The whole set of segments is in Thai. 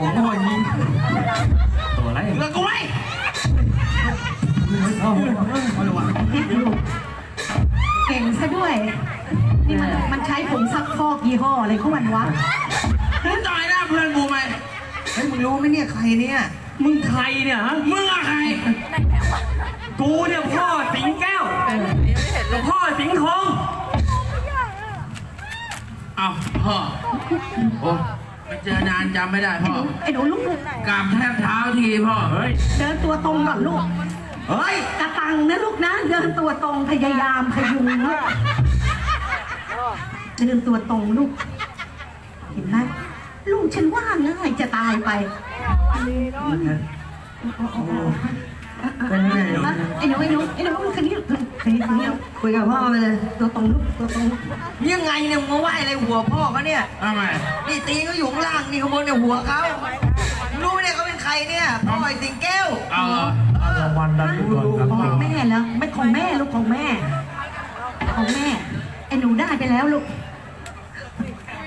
ผมก็วันนี้ตัวอะไรเลิกกูไหมเอาเอาระวังเก่งซะด้วย นี่มันมันใช้ผงซักฟอกยี่ห้ออะไรของมันวะมึงต่อยหน้าเพื่อนกูไหมเฮ้ยมึงรู้ไหมเนี่ยใครเนี่ย มึงใครเนี่ยฮะ มึงอะใคร กูเนี่ยพ่อสิงแก้วแล้วพ่อสิงห์ทองอ้าวพ่อโอ้ ไม่เจอนานจำไม่ได้พ่อ ไอ้หนูลูกกราบแทบเท้าทีพ่อ เฮ้ย เดินตัวตรงก่อนลูก เฮ้ย กระตังนะลูกนะ เดินตัวตรงพยายามพยุงลูกเดินตัวตรงลูก เห็นไหมลูกฉันว่าง่ายจะตายไป เป็นไงไอ้หนูไอ้หนูไอ้หนูคนนี้คนนี้คนนี้คุยกับพ่อไปเลยตัวตรงลูกตัวตรงยังไงเนี่ยมาไหว้อะไรหัวพ่อเขาเนี่ยทำไมนี่ตีเขาอยู่ข้างล่างนี่ข้างบนเนี่ยหัวเขารู้ไหมเนี่ยเขาเป็นใครเนี่ยพ่อไอ้สิงแก้วเอารอรางวัลดันก่อนครับของแม่แล้วไม่ของแม่ลูกของแม่ ของแม่ไอ้หนูได้ไปแล้วลูก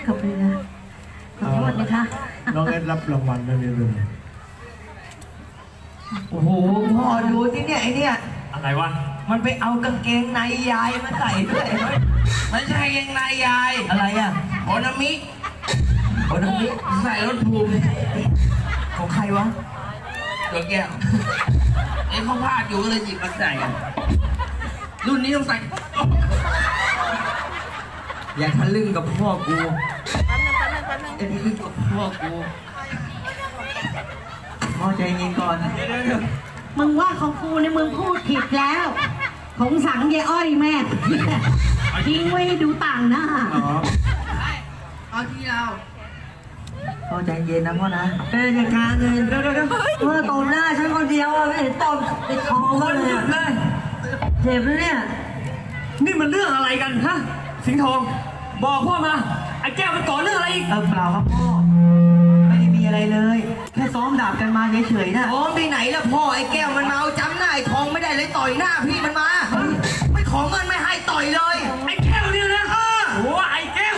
ขอบคุณนะขอโทษนะคะน้องเอ็ดรับรางวัลได้เลย โอ้โหพ่อดูที่เนี่ยไอ้เนี่ย อะไรวะ มันไปเอากางเกงในยายมาใส่ด้วยไม่ใช่เกงนายยาย อะไรอะโอนามิโอ้ตรงนี้ใส่รถภูมิของใครวะตัวแก้วเอ้เขาพลาดอยู่ก็เลยหยิบมาใส่กันรุ่นนี้ต้องใส่ อย่าทะลึ่งกับพ่อกูไอ้นี่คือกับพ่อกู พ่อใจเย็นก่อนมึงว่าของกูเนี่ยมึงพูดผิดแล้ว ของสังยายอ้อยแม่ทิ้งไว้ให้ดูต่างหน้าเอาที่เราพ่อใจเย็นนะพ่อนะเออจัดการเลยเดี๋ยวเดี๋ยวเดี๋ยวพ่อตบหน้าฉันคนเดียวอะไม่เห็นตบไอ้ทองเขาเลยอะเจ็บเลยเนี่ยนี่มันเรื่องอะไรกันฮะสิงห์ทอง บอกพ่อมาไอ้แก้วมันก่อเรื่องอะไรอีกเออเปล่าครับพ่อไม่ได้มีอะไรเลยแค่ซ้ อมดาบกันมาเฉยๆนะซ้อมที่ไหนล่ะพ่อไอ้แก้วมันเมาจำหน้าไอ้ทองไม่ได้เลยต่อยหน้าพี่มันมา ไม่ขอเงินไม่ให้ต่อยเลย ไอ้แก้วเนี่ยนะโอ้ไอ้แก้ว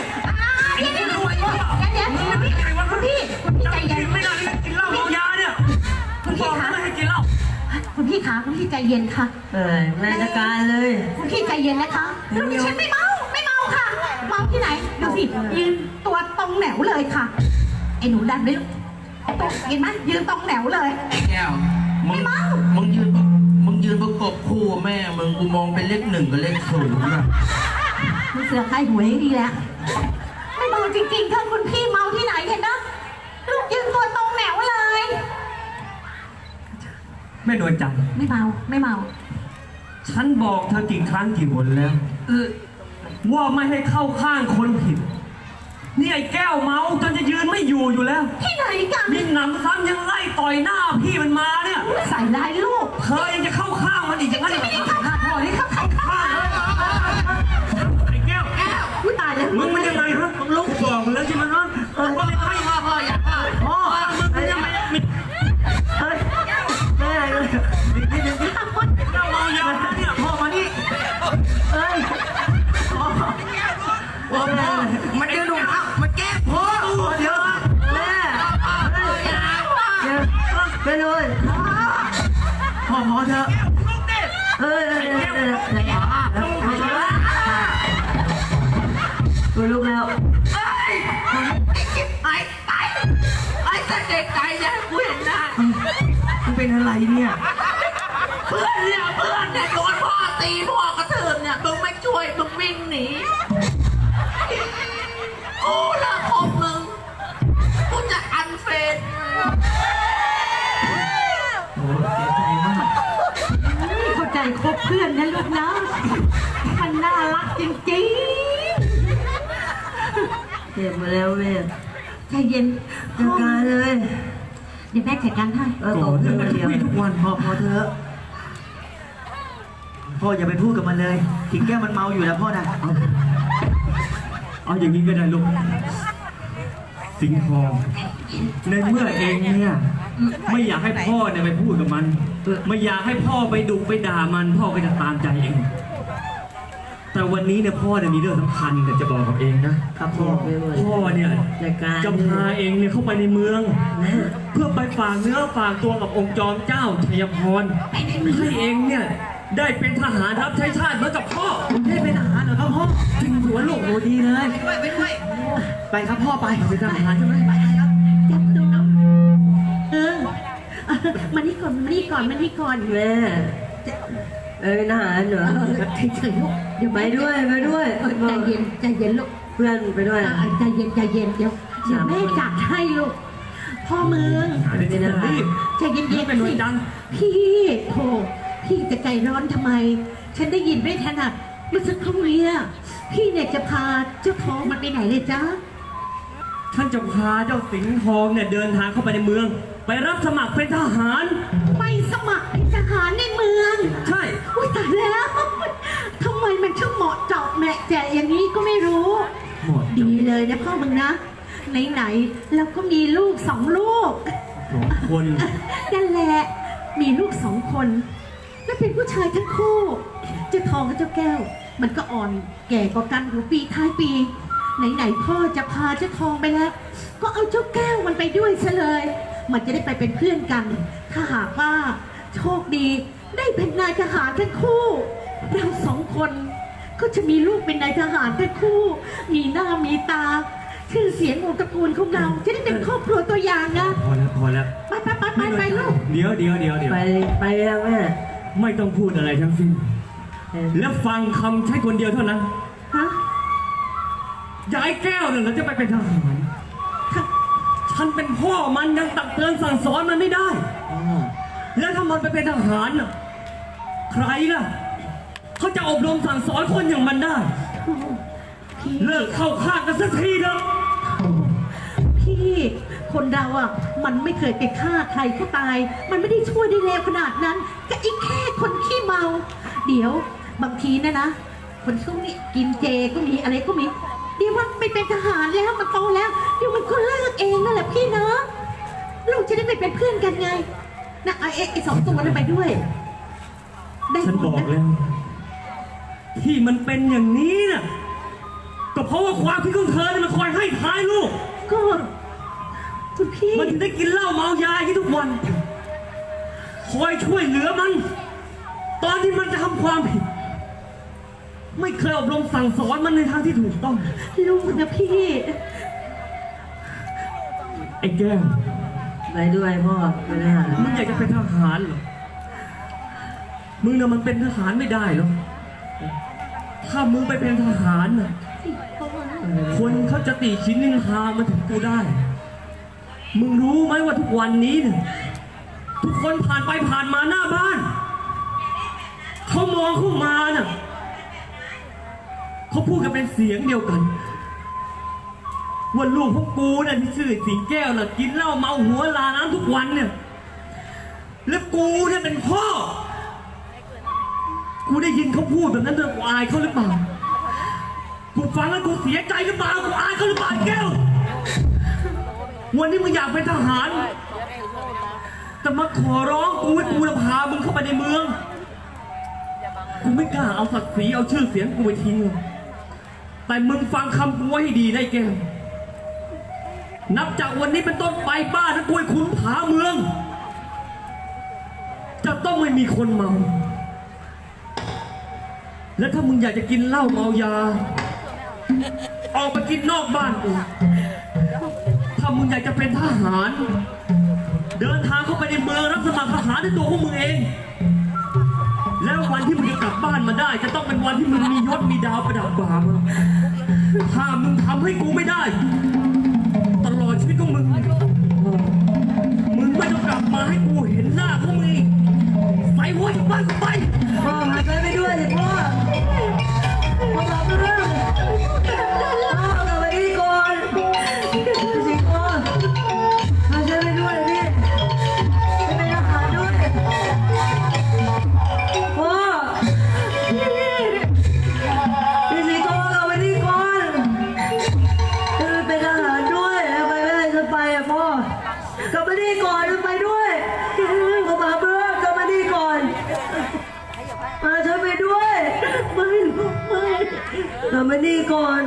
เดี๋ยวเดี๋ยวเดี๋ยวเดี๋ยวคุณพี่คุณพี่คุณพี่ใจเย็นไม่ได้กินเหล้าเมายาเนี่ยคุณบอพี่กคะไม่ให้กินเหล้าคุณพี่คะคุณพี่ใจเย็นค่ะเออแม่จัดการเลย คุณพี่ใจเย็นนะคะลูกดิฉันไม่เมาไม่เมาค่ะ เมาที่ไหนดูสิยืนตัวตรงแหนวเลยค่ะไอ้หนูดันไปลูก ตรงเห็นไหมยืนตรงแหนวเลยไอ้แก้วมึงไม่เมามึงยืนมึงยืนประกบคู่กับแม่มึงกูมองเป็นเลขหนึ่งกับเลขศูนย์อะคุณเสือใครหวยให้ดีแล้วไม่เมาจริงๆค่ะคุณพี่เมาที่ไหนเห็นนะลูกยืนตัวตรงแหนวเลย แม่นวลจันทร์ไม่เมาไม่เมา ฉันบอกเธอกี่ครั้งกี่หนแล้ว เออว่าไม่ให้เข้าข้างคนผิด นี่ไอ้แก้วเมาจนจะยืนไม่อยู่อยู่แล้ว ที่ไหนกันมีหนำซ้ำยังไล่ต่อยหน้าพี่มันมาเนี่ย ใส่ร้ายลูก เธอยังจะ ไอ้เสด็จไก่ยังกูเห็นหน้ามันเป็นอะไรเนี่ย เพื่อนเนี่ยเพื่อนเนี่ยโดนพ่อตีพ่อกระเทือนเนี่ยมึงไม่ช่วยมึงวิ่งหนีกูเลิกคบมึงกูจะอันเฟนโอ้เสียใจมากเข้าใจคบเพื่อนนะลูกนะมันน่ารักจริงเจ็บมาแล้วแม่ๆ ใจเย็นจัดการเลย เดี๋ยวแม่จัดการให้เออตบเรื่องมันเดียวทุกวันพอพอเถอะพ่ออย่าไปพูดกับมันเลยถิงแก้วมันเมาอยู่แล้วพ่อนะเอาอย่างนี้ก็ได้ลูก สิงห์ทอง ในเมื่อเองเนี่ย ไม่อยากให้พ่อเนี่ยไปพูดกับมัน ไม่อยากให้พ่อไปดุไปด่ามัน พ่อก็จะตามใจเอง แต่วันนี้เนี่ยพ่อเนี่ยมีเรื่องสำคัญเนี่ยจะบอกกับเองนะครับพ่อไปหมดพ่อเนี่ยรายการจะพาเองเนี่ยเข้าไปในเมืองนะเพื่อไปฝากเนื้อฝากตัวกับองค์จอมเจ้าชัยพรให้เองเนี่ยได้เป็นทหารรับใช้ชาติเหมือนกับพ่อได้เป็นทหารเหรอครับพ่อจริงหัวลูกโอ้ดีเลยไปด้วยไปด้วยไปครับพ่อไปเป็นทหารใช่ไหมจับตัวเออมานี่ก่อนมานี่ก่อนมานี่ก่อนแม่ เออเป็นทหารเหรอเออเฉยๆลูกเดี๋ยวไปด้วยไปด้วยเออใจเย็นใจเย็นลูกเพื่อนไปด้วยอ่าใจเย็นใจเย็นเดี๋ยวเดี๋ยวแม่จัดให้ลูกพ่อเมืองเป็นทหารใจเย็นๆเป็นหน่วยสิดังพี่โธ่พี่จะใจร้อนทำไม ฉันได้ยินไม่ถนัดเมื่อสักครู่เนี้ยพี่เนี่ยจะพาเจ้าทองมันไปไหนเลยจ๊ะท่านจะพาเจ้าสิงห์ทองเนี่ยเดินทางเข้าไปในเมือง ไปรับสมัครเป็นทหารไป ใช่ อุ้ยตายแล้ว ทำไมมันช่างเหมาะเจาะแมะแจะอย่างนี้ก็ไม่รู้ หมดดีเลยนะพ่อมึงนะ ไหนๆเราก็มีลูกสองลูก สองคนนั่นแหละมีลูกสองคน และเป็นผู้ชายทั้งคู่ เจ้าทองกับเจ้าแก้ว มันก็อ่อนแก่กว่ากันอยู่ปีท้ายปี ไหนๆพ่อจะพาเจ้าทองไปแล้ว ก็เอาเจ้าแก้วมันไปด้วยซะเลย มันจะได้ไปเป็นเพื่อนกัน ถ้าหากว่าโชคดี ได้เป็นนายทหารทั้งคู่ เราสองคน ก็จะมีลูกเป็นนายทหารทั้งคู่ มีหน้ามีตา ชื่อเสียงของตระกูลของเราจะได้เป็นครอบครัวตัวอย่างนะพอแล้วพอแล้วไปไปไปไปไปลูกเดี๋ยวเดี๋ยวเดี๋ยวเดี๋ยวไปไปแล้วแม่ไม่ต้องพูดอะไรทั้งสิ้นแล้วฟังคำใช้คนเดียวเท่านั้นฮะยายแก้วเนี่ยเราจะไปเป็นทหารฉันเป็นพ่อมันยังตักเตือนสั่งสอนมันไม่ได้อ๋อแล้วถ้ามันไปเป็นทหารน่ะ ใครล่ะเขาจะอบรมสั่งสอนคนอย่างมันได้ พี่เลิกเข้าข้างกันสักทีเถอะพี่คนเราอะ มันไม่เคยไปฆ่าใครเขาตาย มันไม่ได้ช่วยได้เร็วขนาดนั้นก็อีกแค่คนขี้เมา เดี๋ยวบางทีนะนะ คนช่วงนี้กินเจก็มีอะไรก็มีเดี๋ยวมันไปเป็นทหารแล้วมันโตแล้วเดี๋ยวมันก็เลิกเองนั่นแหละพี่นะลูกจะได้ไปเป็นเพื่อนกันไงนะไอ้ไอ้ไอ้สองตัวนั้นไปด้วย ได้ฉันหมบดอกนะแล้ว ที่มันเป็นอย่างนี้น่ะก็เพราะว่าความคิดของเธอเนี่ยมันคอยให้ท้ายลูก ก็คุณพี่มันถึงได้กินเหล้าเมายาอย่างนี้ทุกวัน คอยช่วยเหลือมัน ตอนที่มันจะทำความผิด ไม่เคยอบรมสั่งสอนมันในทางที่ถูกต้อง ลูกนะพี่ ไอ้แก้วไปด้วยพ่อเป็นทหารมึงอยากจะเป็นทหารเหรอ มึงน่ะมันเป็นทหารไม่ได้หรอกถ้ามึงไปเป็นทหารน่ะ คนเขาจะตีชิ้นนินทามาถึงกูได้ มึงรู้ไหมว่าทุกวันนี้เนี่ยทุกคนผ่านไปผ่านมาหน้าบ้าน เขามองเข้ามาน่ะเขาพูดกันเป็นเสียงเดียวกัน ว่าลูกของกูน่ะที่ชื่อสิงแก้วน่ะกินเหล้าเมาหัวลาน้ำทุกวันเนี่ย แล้วกูเนี่ยเป็นพ่อ กูได้ยินเขาพูดแบบนั้นเลยกูอายเขาหรือเปล่า กูฟังแล้วกูเสียใจหรือเปล่า กูอายเขาหรือเปล่าแก้ว วันนี้มึงอยากเป็นทหาร แต่มาขอร้องกูให้กูจะพามึงเข้าไปในเมือง กูไม่กล้าเอาศักดิ์ศรีเอาชื่อเสียงกูไปทิ้งแต่มึงฟังคำกูไว้ให้ดีไอ้แก้ว นับจากวันนี้เป็นต้นไปบ้านนะกูให้คุณผาเมือง จะต้องไม่มีคนเมา และถ้ามึงอยากจะกินเหล้าเมายา ออกไปกินนอกบ้านกู ถ้ามึงอยากจะเป็นทหาร เดินทางเข้าไปในเมืองรับสมัครทหารด้วยตัวของมึงเอง แล้ววันที่มึงจะกลับบ้านมาได้ จะต้องเป็นวันที่มึงมียศมีดาวประดับบ่ามึงถ้ามึงทำให้กูไม่ได้ ตลอดชีวิตของมึง มึงไม่ต้องกลับมาให้กูเห็นหน้าพวกมึงอีกใส่หัวจากบ้านกูไป มาดีก่อนไปด้วยพ่อพาเพื่อกลับมาที่ก่อนมาฉันไปด้วยมานี่ก่อน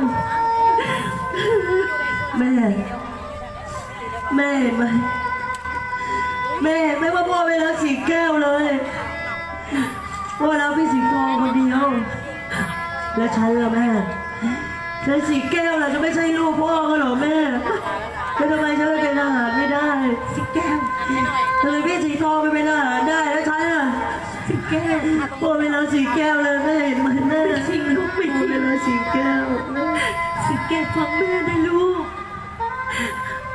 แม่แม่เห็นไหมแม่ไหมว่าพ่อไม่รักสีแก้วเลยพ่อรักพี่สิงห์ทองคนเดียว แล้วฉันล่ะแม่ฉันสีแก้วล่ะจะไม่ใช่ลูกพ่อก็หรอแม่แล้วทำไมฉันไม่เป็นทหาร แก้วพ่อไม่รักสีแก้วเลยแม่เห็นไหมแม่จริงลูกไม่พ่อจริไม่งรักสีแก้วสิแก้วฟังแม่นะลูก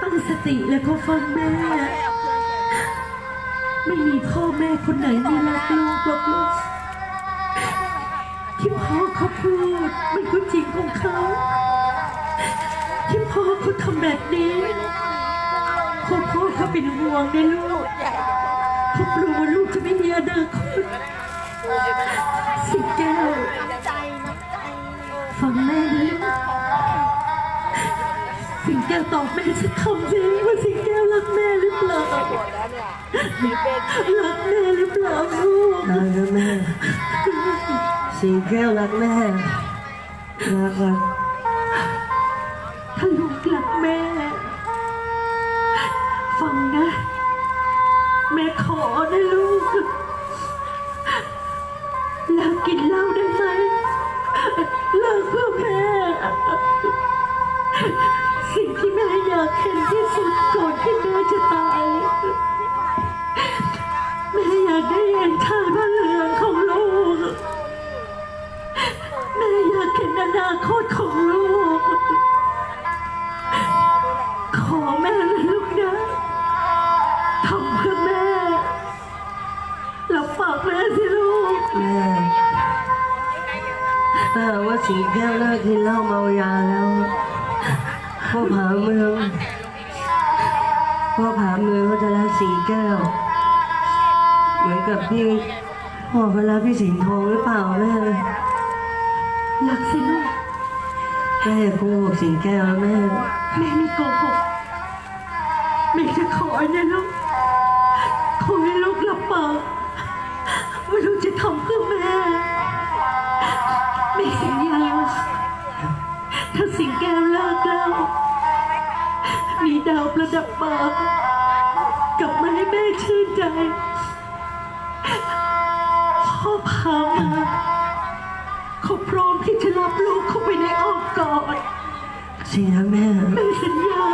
ตั้งสติแล้วก็ฟังแม่ ไม่มีพ่อแม่คนไหนไม่รักลูกหรอกลูกที่พ่อเขาพูดมันก็จริงของเขา ที่พ่อเขาทำแบบนี้พ่อพ่อเขาเป็นห่วงในลูกเขากลัว อนาคตสิแก้วฟังแม่นะลูกสิงแก้วตอบแม่สักคำสิว่าสิงแก้วรักแม่หรือเปล่ารักแม่หรือเปล่าลูกรักนะแม่สีแก้วรักแม่รักรักถ้าลูกรักแม่ แม่ขอนะลูกเลิกกินเหล้าได้ไหมเลิกเพื่อแม่สิ่งที่แม่อยากเห็นที่สุดก่อนที่แม่จะต รับปากแม่สิลูกแม่ถ้าหากว่าสีแก้วเลิกกินเหล้าเมายาแล้วพ่อผาเมืองพ่อผาเมืองเขาจะรักสีแก้ว เหมือนกับที่พ่อเขารักพี่สิงห์ทองหรือเปล่าแม่รักสิลูกแม่โกหกสีแก้วนะแม่ แม่ไม่โกหกแม่จะขอนะลูก จะทำเพื่อแม่แม่สัญญาถ้าสิงแก้วเลิกแล้วมีดาวประดับปากกลับมาให้แม่ชื่นใจ พ่อพามาเขาพร้อมที่จะรับลูกเข้าไปในอ้อมกอดสีนะแม่แม่สัญญา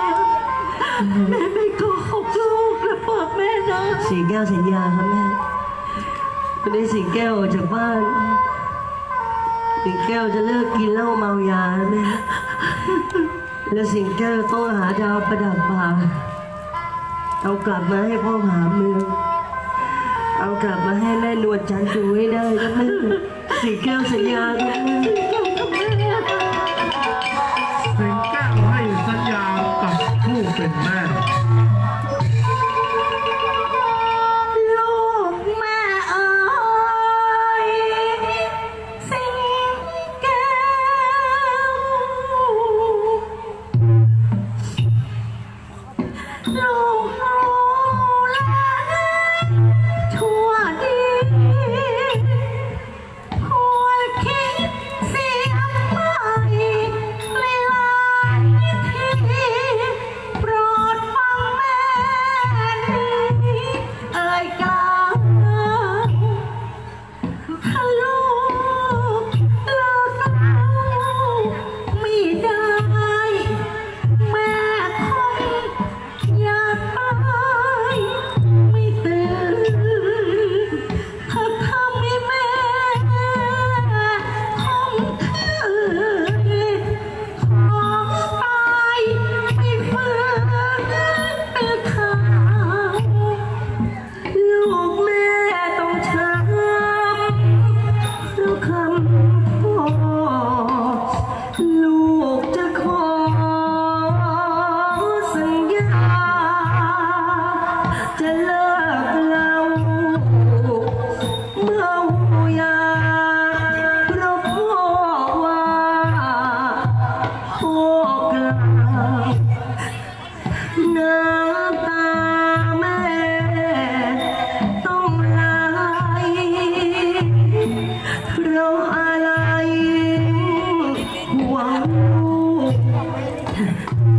แม่ไม่โกหกลูกและปากแม่นะสีแก้วสัญญาครับแม่ วันนี้สีแก้วออกจากบ้านสีแก้วจะเลิกกินเหล้าเมายานะแม่แล้วสิงแก้วต้องหาดาวประดับบ่าเอากลับมาให้พ่อผาเมือง เอากลับมาให้แม่นวลจันทร์ดูให้ได้นะแม่สิงแก้วสัญญาแม่สิงแก้วให้สัญญากับผู้เป็นแม่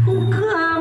顾客。